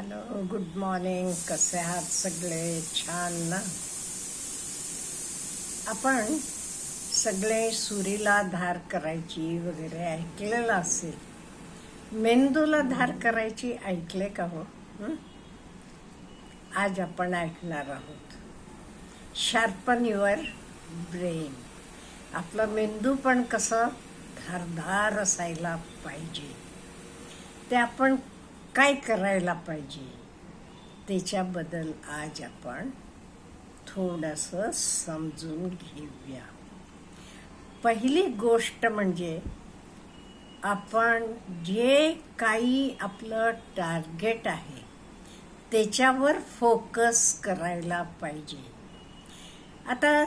Hello good morning. कसे आहात सगळे? छान ना? आपण सगळे सुरीला धार करायची वगैरे ऐकलेलं असेल. मेंदूला धार करायची ऐकले का हो? आज आपण ऐकणार आहोत. Sharpen your brain. आपला मेंदू पण कसं धारधार असायला पाहिजे. ते आपण काय करायला पाहिजे? त्याच्याबद्दल आज आपण थोडंसं समजून घेऊया. पहिली गोष्ट म्हणजे आपण जे काही आपलं टार्गेट आहे त्याच्यावर फोकस करायला पाहिजे. आता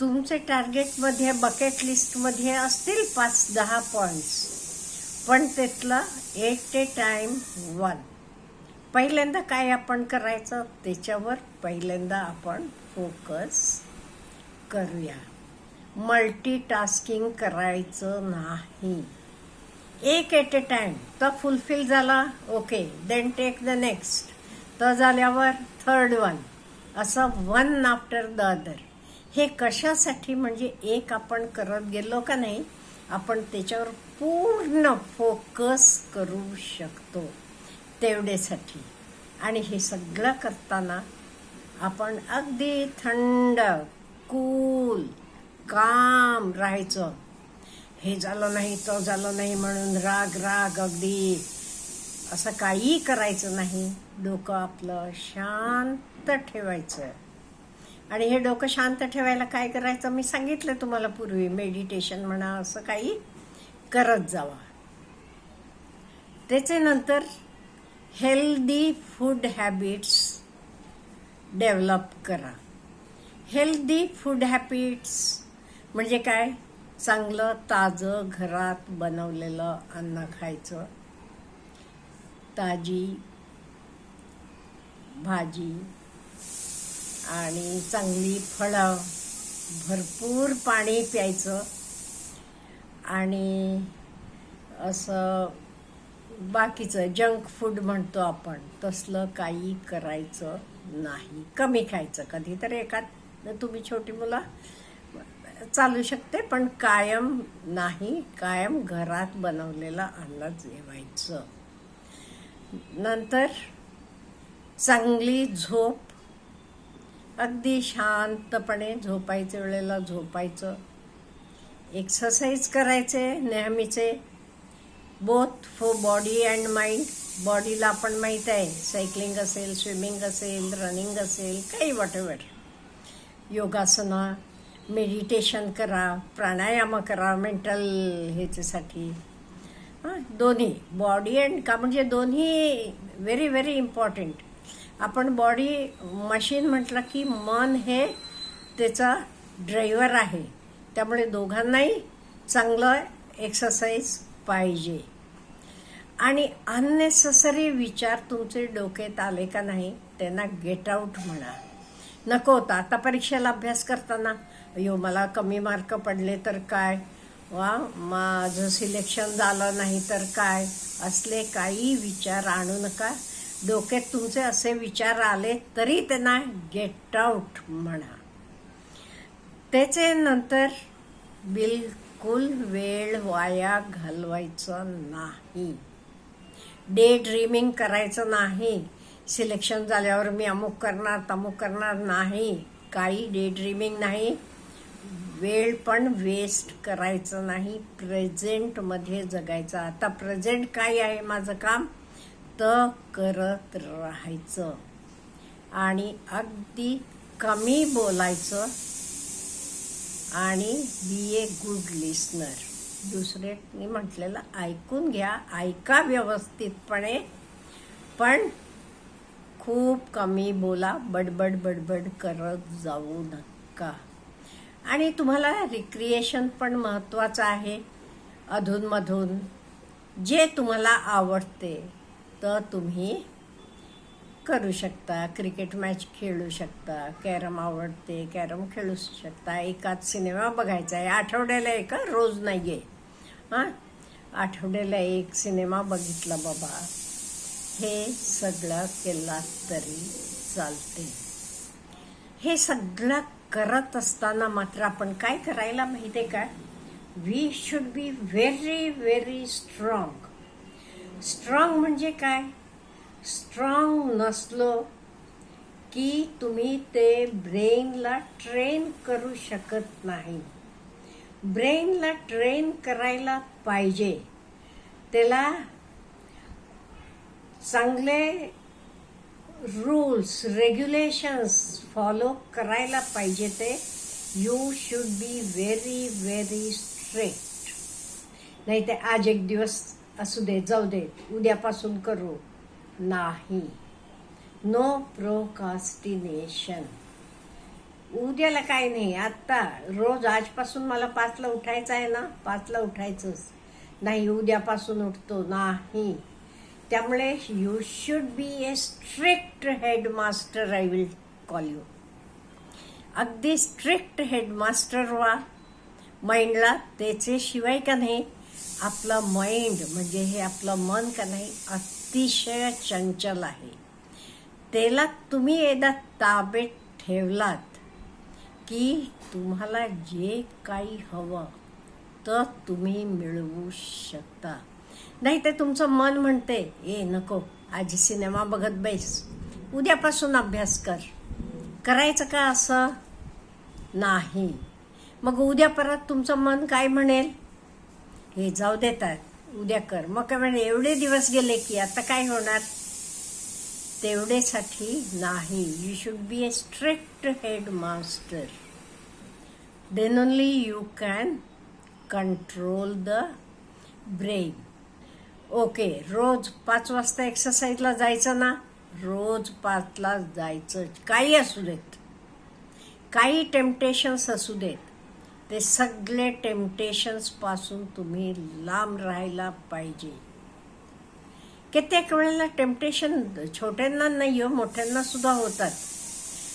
तुमचे टार्गेटमध्ये बकेट लिस्टमध्ये असतील पाच दहा पॉईंट्स पण त्यातलं एट ए टाईम वन पहिल्यांदा काय आपण करायचं? त्याच्यावर पहिल्यांदा आपण फोकस करूया. मल्टीटास्किंग करायचं नाही. एक एट ए टाईम तो फुलफिल झाला? Okay then take the next तर झाल्यावर थर्ड वन असं वन आफ्टर द अदर हे कशासाठी म्हणजे एक आपण करत गेलो का नाही? आपण त्याच्यावर पूर्ण फोकस करू शकतो तेवढेसाठी आणि हे सगळं करताना आपण अगदी थंड कूल काम राहायचं. हे झालं नाही तो झालं नाही म्हणून राग राग अगदी असं काही करायचं नाही. डोकं आपलं शांत ठेवायचं. आणि हे डोकं शांत ठेवायला काय करायचं? मी सांगितलं तुम्हाला पूर्वी मेडिटेशन म्हणा असं काही करत जावा. त्याचे नंतर हेल्दी फूड हॅबिट्स डेव्हलप करा. हेल्दी फूड हॅबिट्स म्हणजे काय? चांगलं ताजं घरात बनवलेलं अन्न खायचं. ताजी भाजी आणि चांगली फळं भरपूर पाणी प्यायचं. आणि असं बाकीचं जंक फूड म्हणतो आपण तसलं काही करायचं नाही. कमी खायचं कधीतरी एखाद तुम्ही छोटी मुलं चालू शकते पण कायम नाही कायम घरात बनवलेला अन्न जेवायचं. नंतर चांगली झोप अगदी शांतपणे झोपायच्या वेळेला झोपायचं. एक्सरसाइज करायचे नेहमीचे. Both for body and mind बॉडीला आपण माहीत आहे. सायकलिंग असेल स्विमिंग असेल रनिंग असेल काही वॉटेवर योगासनं मेडिटेशन करा प्राणायाम करा मेंटल ह्याच्यासाठी. हां दोन्ही. बॉडी अँड का म्हणजे दोन्ही व्हेरी व्हेरी इम्पॉर्टंट आपण बॉडी मशीन म्हटलं की मन हे त्याचा ड्रायव्हर आहे. त्यामुळे दोघांनाही चांगलं एक्सरसाइज पाहिजे. आणि अननेसेसरी विचार तुमचे डोक्यात आले का नाही त्यांना गेट आऊट म्हणा. नको होता. आता परीक्षेला अभ्यास करताना अयो मला कमी मार्क पडले तर काय? वा माझं सिलेक्शन झालं नाही तर काय? असले काही विचार आणू नका. डोक्यात तुमचे असे विचार आले तरी त्यांना गेट आउट म्हणा. त्याचे नंतर बिलकुल वेळ वाया घालवायचं नाही. डे ड्रीमिंग करायचं नाही. सिलेक्शन झाल्यावर मी अमुक करणार तमुक करणार नाही. काही डे ड्रीमिंग नाही. वेळ पण वेस्ट करायचं नाही. प्रेझेंटमध्ये जगायचं. आता प्रेझेंट काय आहे माझं काम? करत राहायचं. आणि अगदी कमी बोलायचं. आणि बी ए गुड लिस्नर दुसरे मी म्हटलेलं ऐकून घ्या ऐका व्यवस्थितपणे. पण खूप कमी बोला बडबड बडबड करत जाऊ नका. आणि तुम्हाला रिक्रिएशन पण महत्त्वाचं आहे. अधूनमधून जे तुम्हाला आवडते. तर तुम्ही करू शकता. क्रिकेट मॅच खेळू शकता. कॅरम आवडते कॅरम खेळू शकता. एकाच सिनेमा बघायचा आहे. आठवड्याला एक रोज नाही आहे हां? आठवड्याला एक सिनेमा बघितला बाबा. हे सगळं केला तरी चालते हे सगळं करत असताना मात्र आपण काय करायला माहिती आहे का? We should be very very strong strong म्हणजे काय? स्ट्रॉंग नसलो की तुम्ही ते ब्रेनला ट्रेन करू शकत नाही. ब्रेनला ट्रेन करायला पाहिजे. त्याला चांगले रूल्स रेग्युलेशन्स फॉलो करायला पाहिजे ते. You should be very very straight नाही ते आज एक दिवस असू दे जाऊ दे उद्यापासून करू. नाही. नो प्रोकास्टिनेशन उद्याला काय नाही आत्ता रोज आजपासून मला पाचला उठायचं आहे ना पाचला उठायचंच. नाही उद्यापासून उठतो नाही. त्यामुळे you should be a strict headmaster I will call you अगदी स्ट्रिक्ट हेडमास्टर व्हा. माइंडला त्याचे शिवाय का नाही आपलं माइंड म्हणजे हे आपलं मन का नाही अतिशय चंचल आहे. त्याला तुम्ही एकदा ताब्यात ठेवलात की तुम्हाला जे काही हवं तर तुम्ही मिळवू शकता. नाही ते तुमचं मन म्हणते ए नको आज सिनेमा बघत बैस. उद्यापासून अभ्यास कर. करायचं का असं? नाही. मग उद्या परत तुमचं मन काय म्हणेल? हे जाऊ देतात उद्या कर. मग काय म्हणे एवढे दिवस गेले की आता काय होणार? तेवढेसाठी नाही. You should be a strict head master then only you can control the brain okay रोज पाच वाजता एक्सरसाइजला जायचं ना? रोज पाचला जायचं. काही असू देत. काही टेम्पटेशन्स असू देत. ते सगळे टेम्पटेशन्सपासून तुम्ही लांब राहायला पाहिजे. कित्येक वेळेला टेम्पटेशन छोट्यांना नाही हो मोठ्यांना सुद्धा होतात.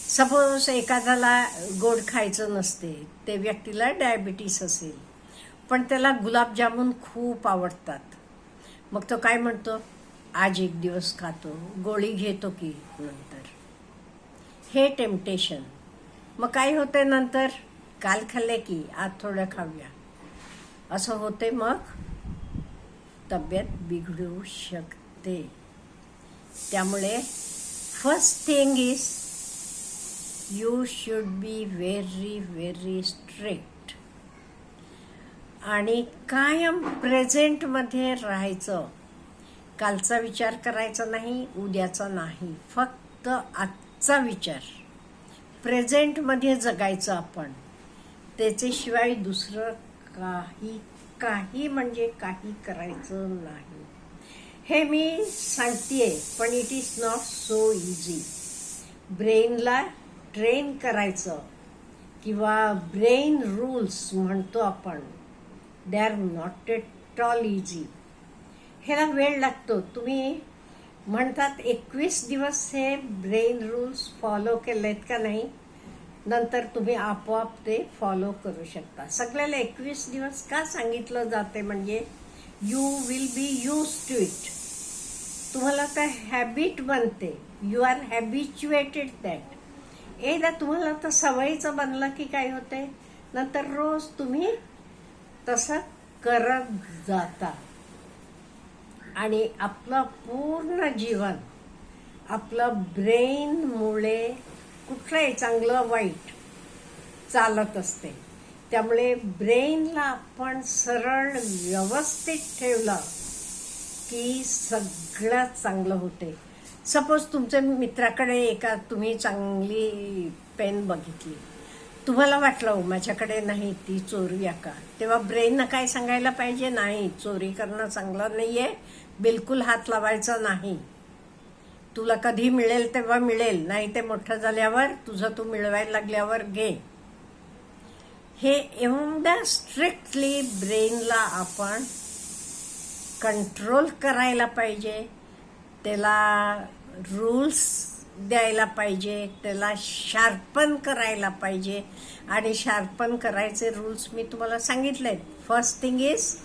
सपोज एखाद्याला गोड खायचं नसते ते व्यक्तीला डायबिटीस असेल पण त्याला गुलाबजामुन खूप आवडतात. मग तो काय म्हणतो? आज एक दिवस खातो गोळी घेतो की नंतर. हे टेम्पटेशन मग काय होते नंतर? काल खाल्ले की आज थोडं खाऊया. असं होते मग तब्येत बिघडू शकते. त्यामुळे first thing is you should be very very strict आणि कायम प्रेझेंटमध्ये राहायचं. कालचा विचार करायचा नाही उद्याचा नाही. फक्त आजचा विचार. प्रेझेंटमध्ये जगायचं आपण. त्याच्याशिवाय दुसरं काही काही म्हणजे काही करायचं नाही. हे मी सांगतेय पण it is not so easy ब्रेनला train करायचं किंवा ब्रेन रूल्स म्हणतो आपण they are not at all easy ह्याला वेळ लागतो. तुम्ही म्हणतात एकवीस दिवस हे ब्रेन रूल्स फॉलो केले आहेत का नाही? नंतर तुम्ही आपोआप ते फॉलो करू शकता. सगळ्याला एकवीस दिवस का सांगितलं जाते म्हणजे you will be use to it तुम्हाला तर हॅबिट बनते. यू आर हॅबिच्युएटेड दॅट एकदा तुम्हाला तर सवयीचं बनलं की काय होते नंतर रोज तुम्ही तसं करत जाता. आणि आपलं पूर्ण जीवन आपलं ब्रेनमुळे कुठलंही चांगलं वाईट चालत असते. त्यामुळे ब्रेनला आपण सरळ व्यवस्थित ठेवलं की सगळं चांगलं होते. सपोज तुमच्या मित्राकडे एका तुम्ही चांगली पेन बघितली. तुम्हाला वाटलं "ओ, माझ्याकडे नाही ती चोरूया का? तेव्हा ब्रेननं काय सांगायला पाहिजे? नाही चोरी करणं चांगलं नाही आहे बिलकुल हात लावायचा नाही. तुला कधी मिळेल तेव्हा मिळेल नाही ते मोठं झाल्यावर तुझं तू मिळवायला लागल्यावर घे. हे एवढ्या स्ट्रिक्टली ब्रेनला आपण कंट्रोल करायला पाहिजे. त्याला रूल्स द्यायला पाहिजे त्याला शार्पन करायला पाहिजे. आणि शार्पन करायचे रूल्स मी तुम्हाला सांगितले. First thing is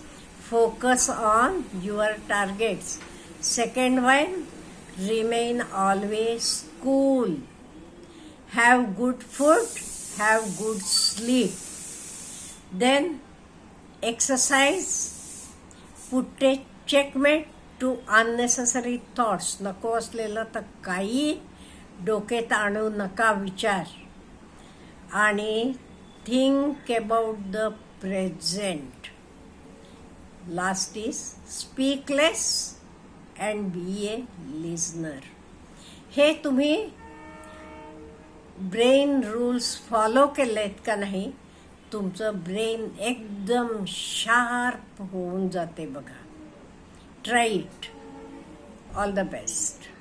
focus on your targets second one remain always cool have good food have good sleep then exercise put a checkmate to unnecessary thoughts नको असलेलं तर काही डोक्यात आणू नका विचार आणि think about the present last is speakless and be a listener हे तुम्ही ब्रेन रूल्स फॉलो केले आहेत का नाही? तुमचं ब्रेन एकदम शार्प होऊन जाते बघा. ट्राईट ऑल द बेस्ट